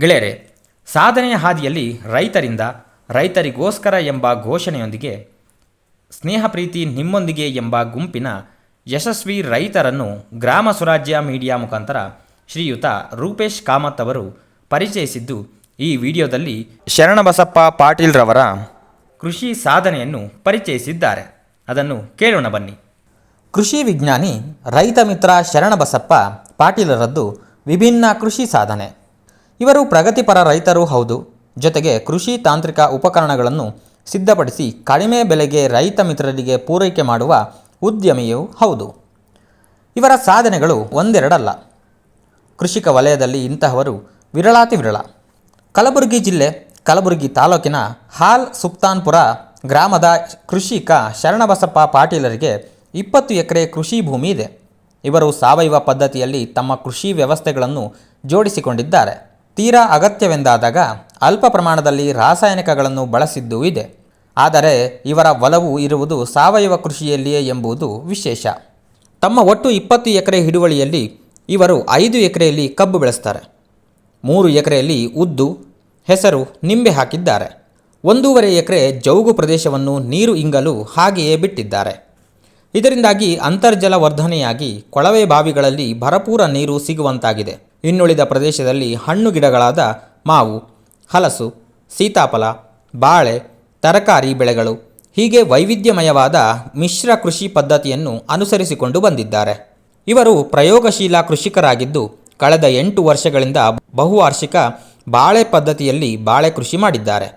ಗೆಳೆಯರೆ ಸಾಧನೆಯ ಹಾದಿಯಲ್ಲಿ ರೈತರಿಂದ ರೈತರಿಗೋಸ್ಕರ ಎಂಬ ಘೋಷಣೆಯೊಂದಿಗೆ ಸ್ನೇಹ ಪ್ರೀತಿ ನಿಮ್ಮೊಂದಿಗೆ ಎಂಬ ಗುಂಪಿನ ಯಶಸ್ವಿ ರೈತರನ್ನು ಗ್ರಾಮ ಸ್ವರಾಜ್ಯ ಮೀಡಿಯಾ ಮುಖಾಂತರ ಶ್ರೀಯುತ ರೂಪೇಶ್ ಕಾಮತ್ ಅವರು ಪರಿಚಯಿಸಿದ್ದು ಈ ವಿಡಿಯೋದಲ್ಲಿ ಶರಣಬಸಪ್ಪ ಪಾಟೀಲ್ರವರ ಕೃಷಿ ಸಾಧನೆಯನ್ನು ಪರಿಚಯಿಸಿದ್ದಾರೆ. ಅದನ್ನು ಕೇಳೋಣ ಬನ್ನಿ. ಕೃಷಿ ವಿಜ್ಞಾನಿ ರೈತ ಮಿತ್ರ ಶರಣಬಸಪ್ಪ ಪಾಟೀಲರದ್ದು ವಿಭಿನ್ನ ಕೃಷಿ ಸಾಧನೆ. ಇವರು ಪ್ರಗತಿಪರ ರೈತರೂ ಹೌದು. ಜೊತೆಗೆ ಕೃಷಿ ತಾಂತ್ರಿಕ ಉಪಕರಣಗಳನ್ನು ಸಿದ್ಧಪಡಿಸಿ ಕಡಿಮೆ ಬೆಲೆಗೆ ರೈತ ಮಿತ್ರರಿಗೆ ಪೂರೈಕೆ ಮಾಡುವ ಉದ್ಯಮಿಯೂ ಹೌದು. ಇವರ ಸಾಧನೆಗಳು ಒಂದೆರಡಲ್ಲ. ಕೃಷಿಕ ವಲಯದಲ್ಲಿ ಇಂತಹವರು ವಿರಳಾತಿ ವಿರಳ. ಕಲಬುರಗಿ ಜಿಲ್ಲೆ, ಕಲಬುರಗಿ ತಾಲೂಕಿನ ಹಾಲ್ ಸುಪ್ತಾನ್ಪುರ ಗ್ರಾಮದ ಕೃಷಿಕ ಶರಣಬಸಪ್ಪ ಪಾಟೀಲರಿಗೆ ಇಪ್ಪತ್ತು ಎಕರೆ ಕೃಷಿ ಭೂಮಿ ಇದೆ. ಇವರು ಸಾವಯವ ಪದ್ಧತಿಯಲ್ಲಿ ತಮ್ಮ ಕೃಷಿ ವ್ಯವಸ್ಥೆಗಳನ್ನು ಜೋಡಿಸಿಕೊಂಡಿದ್ದಾರೆ. ತೀರಾ ಅಗತ್ಯವೆಂದಾದಾಗ ಅಲ್ಪ ಪ್ರಮಾಣದಲ್ಲಿ ರಾಸಾಯನಿಕಗಳನ್ನು ಬಳಸಿದ್ದೂ ಇದೆ. ಆದರೆ ಇವರ ಒಲವು ಇರುವುದು ಸಾವಯವ ಕೃಷಿಯಲ್ಲಿಯೇ ಎಂಬುದು ವಿಶೇಷ. ತಮ್ಮ ಒಟ್ಟು ಇಪ್ಪತ್ತು ಎಕರೆ ಹಿಡುವಳಿಯಲ್ಲಿ ಇವರು ಐದು ಎಕರೆಯಲ್ಲಿ ಕಬ್ಬು ಬೆಳೆಸ್ತಾರೆ. ಮೂರು ಎಕರೆಯಲ್ಲಿ ಉದ್ದು, ಹೆಸರು ನಿಂಬೆ ಹಾಕಿದ್ದಾರೆ. ಒಂದೂವರೆ ಎಕರೆ ಜೌಗು ಪ್ರದೇಶವನ್ನು ನೀರು ಇಂಗಲು ಹಾಗೆಯೇ ಬಿಟ್ಟಿದ್ದಾರೆ. ಇದರಿಂದಾಗಿ ಅಂತರ್ಜಲ ವರ್ಧನೆಯಾಗಿ ಕೊಳವೆ ಬಾವಿಗಳಲ್ಲಿ ಭರಪೂರ ನೀರು ಸಿಗುವಂತಾಗಿದೆ. ಇನ್ನುಳಿದ ಪ್ರದೇಶದಲ್ಲಿ ಹಣ್ಣು ಗಿಡಗಳಾದ ಮಾವು, ಹಲಸು, ಸೀತಾಫಲ, ಬಾಳೆ, ತರಕಾರಿ ಬೆಳೆಗಳು, ಹೀಗೆ ವೈವಿಧ್ಯಮಯವಾದ ಮಿಶ್ರ ಕೃಷಿ ಪದ್ಧತಿಯನ್ನು ಅನುಸರಿಸಿಕೊಂಡು ಬಂದಿದ್ದಾರೆ. ಇವರು ಪ್ರಯೋಗಶೀಲ ಕೃಷಿಕರಾಗಿದ್ದು, ಕಳೆದ ಎಂಟು ವರ್ಷಗಳಿಂದ ಬಹುವಾರ್ಷಿಕ ಬಾಳೆ ಪದ್ಧತಿಯಲ್ಲಿ ಬಾಳೆ ಕೃಷಿ ಮಾಡಿದ್ದಾರೆ.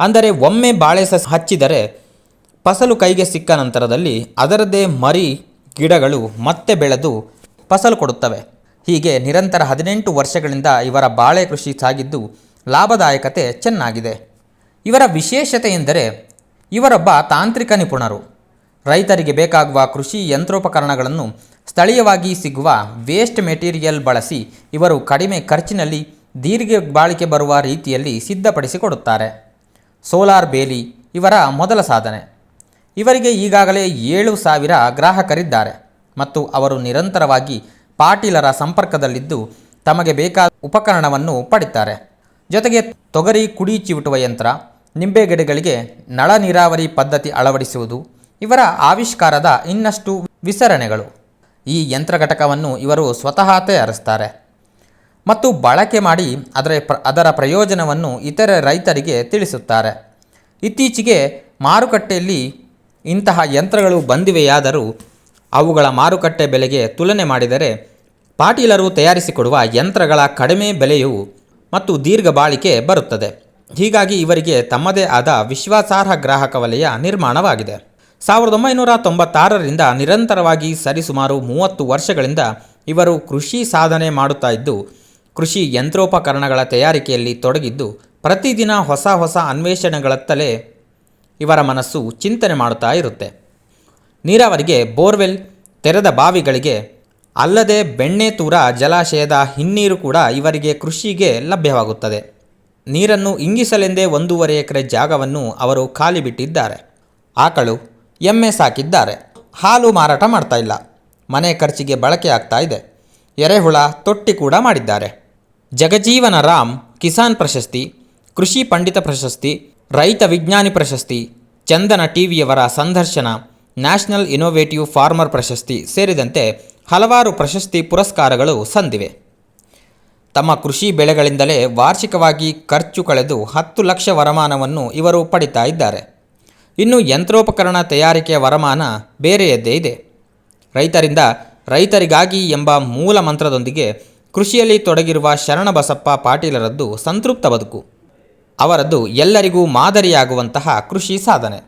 ಅಂದರೆ ಒಮ್ಮೆ ಬಾಳೆ ಸಸ್ ಹಚ್ಚಿದರೆ ಫಸಲು ಕೈಗೆ ಸಿಕ್ಕ ನಂತರದಲ್ಲಿ ಅದರದ್ದೇ ಮರಿ ಗಿಡಗಳು ಮತ್ತೆ ಬೆಳೆದು ಫಸಲು ಕೊಡುತ್ತವೆ. ಹೀಗೆ ನಿರಂತರ ಹದಿನೆಂಟು ವರ್ಷಗಳಿಂದ ಇವರ ಬಾಳೆ ಕೃಷಿ ಸಾಗಿದ್ದು ಲಾಭದಾಯಕತೆ ಚೆನ್ನಾಗಿದೆ. ಇವರ ವಿಶೇಷತೆ ಎಂದರೆ ಇವರೊಬ್ಬ ತಾಂತ್ರಿಕ ನಿಪುಣರು. ರೈತರಿಗೆ ಬೇಕಾಗುವ ಕೃಷಿ ಯಂತ್ರೋಪಕರಣಗಳನ್ನು ಸ್ಥಳೀಯವಾಗಿ ಸಿಗುವ ವೇಸ್ಟ್ ಮೆಟೀರಿಯಲ್ ಬಳಸಿ ಇವರು ಕಡಿಮೆ ಖರ್ಚಿನಲ್ಲಿ ದೀರ್ಘ ಬಾಳಿಕೆ ಬರುವ ರೀತಿಯಲ್ಲಿ ಸಿದ್ಧಪಡಿಸಿಕೊಡುತ್ತಾರೆ. ಸೋಲಾರ್ ಬೇಲಿ ಇವರ ಮೊದಲ ಸಾಧನೆ. ಇವರಿಗೆ ಈಗಾಗಲೇ ಏಳು ಸಾವಿರ ಗ್ರಾಹಕರಿದ್ದಾರೆ ಮತ್ತು ಅವರು ನಿರಂತರವಾಗಿ ಪಾಟೀಲರ ಸಂಪರ್ಕದಲ್ಲಿದ್ದು ತಮಗೆ ಬೇಕಾದ ಉಪಕರಣವನ್ನು ಪಡಿತಾರೆ. ಜೊತೆಗೆ ತೊಗರಿ, ಕುಡಿ, ಚಿವುಟುವ ಯಂತ್ರ ನಿಂಬೆ ಗಿಡಗಳಿಗೆ ನಳ ನೀರಾವರಿ ಪದ್ಧತಿ ಅಳವಡಿಸುವುದು ಇವರ ಆವಿಷ್ಕಾರದ ಇನ್ನಷ್ಟು ವಿಸರಣೆಗಳು. ಈ ಯಂತ್ರ ಘಟಕವನ್ನು ಇವರು ಸ್ವತಃ ತಯಾರಿಸ್ತಾರೆ. ಮತ್ತು ಬಳಕೆ ಮಾಡಿ ಅದರ ಅದರ ಪ್ರಯೋಜನವನ್ನು ಇತರ ರೈತರಿಗೆ ತಿಳಿಸುತ್ತಾರೆ. ಇತ್ತೀಚೆಗೆ ಮಾರುಕಟ್ಟೆಯಲ್ಲಿ ಇಂತಹ ಯಂತ್ರಗಳು ಬಂದಿವೆಯಾದರೂ ಅವುಗಳ ಮಾರುಕಟ್ಟೆ ಬೆಲೆಗೆ ತುಲನೆ ಮಾಡಿದರೆ ಪಾಟೀಲರು ತಯಾರಿಸಿಕೊಡುವ ಯಂತ್ರಗಳ ಕಡಿಮೆ ಬೆಲೆಯು ಮತ್ತು ದೀರ್ಘ ಬಾಳಿಕೆ ಬರುತ್ತದೆ. ಹೀಗಾಗಿ ಇವರಿಗೆ ತಮ್ಮದೇ ಆದ ವಿಶ್ವಾಸಾರ್ಹ ಗ್ರಾಹಕ ವಲಯ ನಿರ್ಮಾಣವಾಗಿದೆ. ಸಾವಿರದ ಒಂಬೈನೂರ ತೊಂಬತ್ತಾರರಿಂದ ನಿರಂತರವಾಗಿ ಸರಿಸುಮಾರು ಮೂವತ್ತು ವರ್ಷಗಳಿಂದ ಇವರು ಕೃಷಿ ಸಾಧನೆ ಮಾಡುತ್ತಾ ಇದ್ದು, ಕೃಷಿ ಯಂತ್ರೋಪಕರಣಗಳ ತಯಾರಿಕೆಯಲ್ಲಿ ತೊಡಗಿದ್ದು, ಪ್ರತಿದಿನ ಹೊಸ ಹೊಸ ಅನ್ವೇಷಣೆಗಳತ್ತಲೇ ಇವರ ಮನಸ್ಸು ಚಿಂತನೆ ಮಾಡುತ್ತಾ ಇರುತ್ತೆ. ನೀರಾವರಿಗೆ ಬೋರ್ವೆಲ್ ತೆರೆದ ಬಾವಿಗಳಿಗೆ ಅಲ್ಲದೆ ಬೆಣ್ಣೆತೂರ ಜಲಾಶಯದ ಹಿನ್ನೀರು ಕೂಡ ಇವರಿಗೆ ಕೃಷಿಗೆ ಲಭ್ಯವಾಗುತ್ತದೆ. ನೀರನ್ನು ಇಂಗಿಸಲೆಂದೇ ಒಂದೂವರೆ ಎಕರೆ ಜಾಗವನ್ನು ಅವರು ಖಾಲಿ ಬಿಟ್ಟಿದ್ದಾರೆ. ಆಕಳು ಎಮ್ಮೆ ಸಾಕಿದ್ದಾರೆ. ಹಾಲು ಮಾರಾಟ ಮಾಡ್ತಾ ಇಲ್ಲ. ಮನೆ ಖರ್ಚಿಗೆ ಬಳಕೆ ಆಗ್ತಾ ಇದೆ. ಎರೆಹುಳ ತೊಟ್ಟಿ ಕೂಡ ಮಾಡಿದ್ದಾರೆ. ಜಗಜೀವನ ರಾಮ್, ಕಿಸಾನ್ ಪ್ರಶಸ್ತಿ, ಕೃಷಿ ಪಂಡಿತ ಪ್ರಶಸ್ತಿ, ರೈತ ವಿಜ್ಞಾನಿ ಪ್ರಶಸ್ತಿ, ಚಂದನ ಟಿವಿಯವರ ಸಂದರ್ಶನ ನ್ಯಾಷನಲ್ ಇನೋವೇಟಿವ್ ಫಾರ್ಮರ್ ಪ್ರಶಸ್ತಿ ಸೇರಿದಂತೆ ಹಲವಾರು ಪ್ರಶಸ್ತಿ ಪುರಸ್ಕಾರಗಳು ಸಂದಿವೆ. ತಮ್ಮ ಕೃಷಿ ಬೆಳೆಗಳಿಂದಲೇ ವಾರ್ಷಿಕವಾಗಿ ಖರ್ಚು ಕಳೆದು ಹತ್ತು ಲಕ್ಷ ವರಮಾನವನ್ನು ಇವರು ಪಡಿತಾ ಇದ್ದಾರೆ. ಇನ್ನು ಯಂತ್ರೋಪಕರಣ ತಯಾರಿಕೆಯ ವರಮಾನ ಬೇರೆಯದ್ದೇ ಇದೆ. ರೈತರಿಂದ ರೈತರಿಗಾಗಿ ಎಂಬ ಮೂಲ ಮಂತ್ರದೊಂದಿಗೆ ಕೃಷಿಯಲ್ಲಿ ತೊಡಗಿರುವ ಶರಣಬಸಪ್ಪ ಪಾಟೀಲರದ್ದು ಸಂತೃಪ್ತ ಬದುಕು. ಅವರದ್ದು ಎಲ್ಲರಿಗೂ ಮಾದರಿಯಾಗುವಂತಹ ಕೃಷಿ ಸಾಧನೆ.